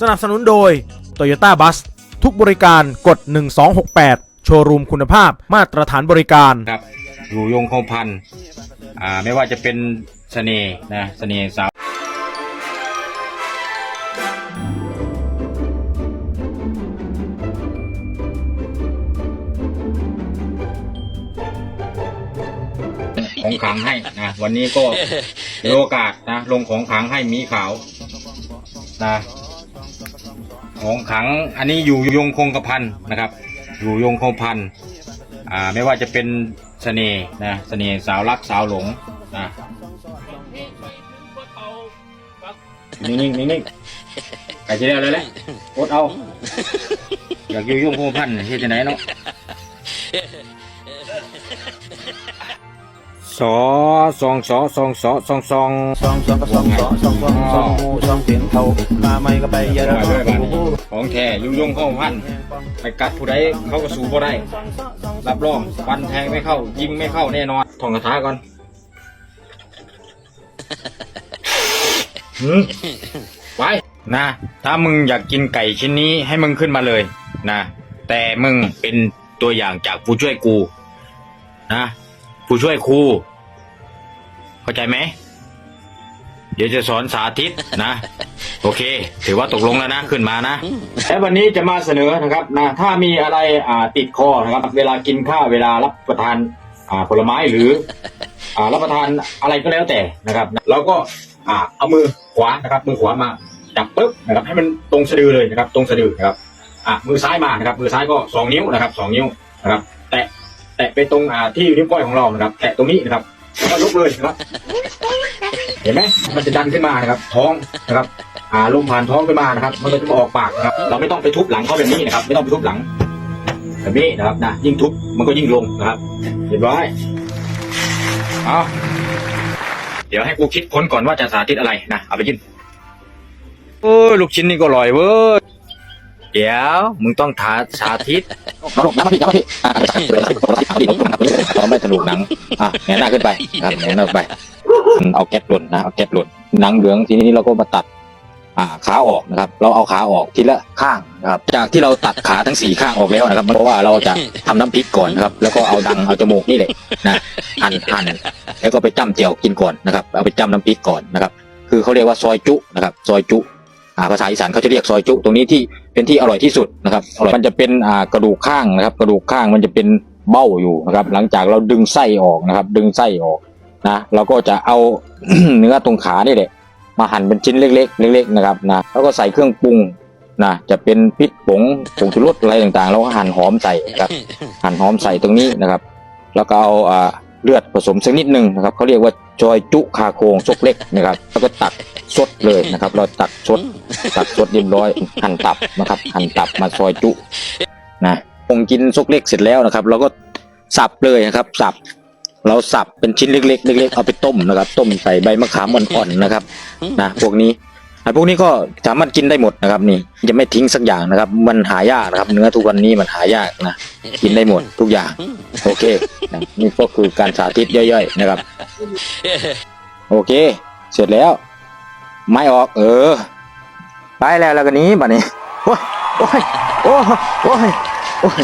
สนับสนุนโดย Toyota Bus ทุกบริการกด 1268 โชว์รูมคุณภาพมาตรฐานบริการ ครับอยู่ยงคงพันธุ์อ่าไม่ว่าจะเป็นเสน่ห์นะเสน่ห์สาวของขลังให้นะวันนี้ก็มีโอกาสนะลงของขลังให้หมีขาวนะ ของขังอันนี้อยู่ยงคงกระพันนะครับ อยู่ยงคงพันอ่าไม่ว่าจะเป็นเสน่ห์นะเสน่ห์สาวรักสาวหลงนะนิ่งๆนิ่งๆใครจะได้อะไรแล้วอดเอา อยากอยู่ยงคงพันเฮ็ดจะไหนเนาะ สอสองสอสองสอสองสองสองสองกับสองสองสองสองสองหูสองเสียงเขามาไม่ก็ไปเยอะแล้วด้วยบ้านของแท้ยุ่งยุ่งโคพันไปกัดผู้ใดเขาก็สู้บ่ได้ รับรองฟันแทงไม่เข้า ยิงไม่เข้าแน่นอนท่องคาถาก่อนหืมไปนะ ถ้ามึงอยากกินไก่ชิ้นนี้ให้มึงขึ้นมาเลยนะ แต่มึงเป็นตัวอย่างจากผู้ช่วยกู นะ ผู้ช่วยครู เข้าใจไหม เดี๋ยวจะสอนสาธิตนะ โอเค ถือว่าตกลงแล้วนะ ขึ้นมานะ และวันนี้จะมาเสนอนะครับนะถ้ามีอะไรอ่าติดคอนะครับ เวลากินข้าวเวลารับประทานอ่าผลไม้หรืออ่ารับประทานอะไรก็แล้วแต่นะครับเราก็อ่าเอามือขวานะครับ มือขวามาจับปุ๊บนะครับ ให้มันตรงสะดือเลยนะครับ ตรงสะดือนะครับอ่ามือซ้ายมานะครับ มือซ้ายก็สองนิ้วนะครับสองนิ้วนะครับ แตะแตะไปตรงอ่าที่นิ้วก้อยของเรานะครับ แตะตรงนี้นะครับ แล้วก็ลุกเลยนะครับ เห็นไหมมันจะดันขึ้นมานะครับ ท้องนะครับอ่าลมผ่านท้องขึ้นมานะครับ มันก็จะมาออกปากนะครับ เราไม่ต้องไปทุบหลังเขาแบบนี้นะครับ ไม่ต้องไปทุบหลังแบบนี้นะครับนะยิ่งทุบมันก็ยิ่งลงนะครับ เรียบร้อยเอาเดี๋ยวให้กูคิดค้นก่อนว่าจะสาธิตอะไรนะเอาไปกินเออลูกชิ้นนี่ก็อร่อยเว้ย เดี๋ยว มึงต้องทาสาธิตน้ำน้ำมาพี่น้ำมาพี่อ่าเลยเราไม่สนุกหนังอะแงนหน้าขึ้นไปครับแงนหน้าขึ้นไป เอาแก๊สหล่นนะเอาแก๊สหล่นหนังเหลืองทีนี้เราก็มาตัด อ่าขาออกนะครับ เราเอาขาออกทีละข้างนะครับ จากที่เราตัดขาทั้งสี่ข้างออกแล้วนะครับเพราะว่าเราจะทำน้ำพริกก่อนนะครับ แล้วก็เอาดังเอาจมูกนี่แหละนะหั่นหั่นแล้วก็ไปจ้ำเจียวกินก่อนนะครับ เอาไปจ้ำน้ำพริกก่อนนะครับ คือเขาเรียกว่าซอยจุนะครับ ซอยจุ ภาษาอีสานเขาจะเรียกซอยจุ ตรงนี้ที่เป็นที่อร่อยที่สุดนะครับอร่อยมันจะเป็นอ่ากระดูกข้างนะครับ กระดูกข้างมันจะเป็นเบ้าอยู่นะครับ หลังจากเราดึงไส้ออกนะครับ ดึงไส้ออกนะเราก็จะเอาเนื้อตรงขานี่แหละมาหั่นเป็นชิ้นเล็ก ๆ เล็ก ๆ นะครับนะแล้วก็ใส่เครื่องปรุงนะจะเป็นพริกผงผงชูรสอะไรต่างๆ แล้วก็หั่นหอมใส่นะครับ หั่นหอมใส่ตรงนี้นะครับ แล้วก็เอาอ่าเลือดผสมสักนิดหนึ่งนะครับเขาเรียกว่าจอยจุคาโคงซกเล็กนะครับ แล้วก็ตัก สดเลยนะครับ เราตักสดตักสดเรียบร้อยหั่นตับนะครับหั่นตับมาซอยจุนะคงกินซกเล็กเสร็จแล้วนะครับ เราก็สับเลยนะครับสับ เราสับเป็นชิ้นเล็กๆเล็กๆเอาไปต้มนะครับ ต้มใส่ใบมะขามอ่อนๆนะครับนะพวกนี้อะพวกนี้ก็สามารถกินได้หมดนะครับ นี่จะไม่ทิ้งสักอย่างนะครับ มันหายากนะครับ เนื้อทุกวันนี้มันหายากนะกินได้หมดทุกอย่าง โอเคนะนี่ก็คือการสาธิตย่อยๆนะครับ โอเค เสร็จแล้ว ไม่ออกเออ ไปแล้วแล้วกันนี้บัดนี้โอ้ยโอ้ยโอ้ยโอ้ยโอ้ย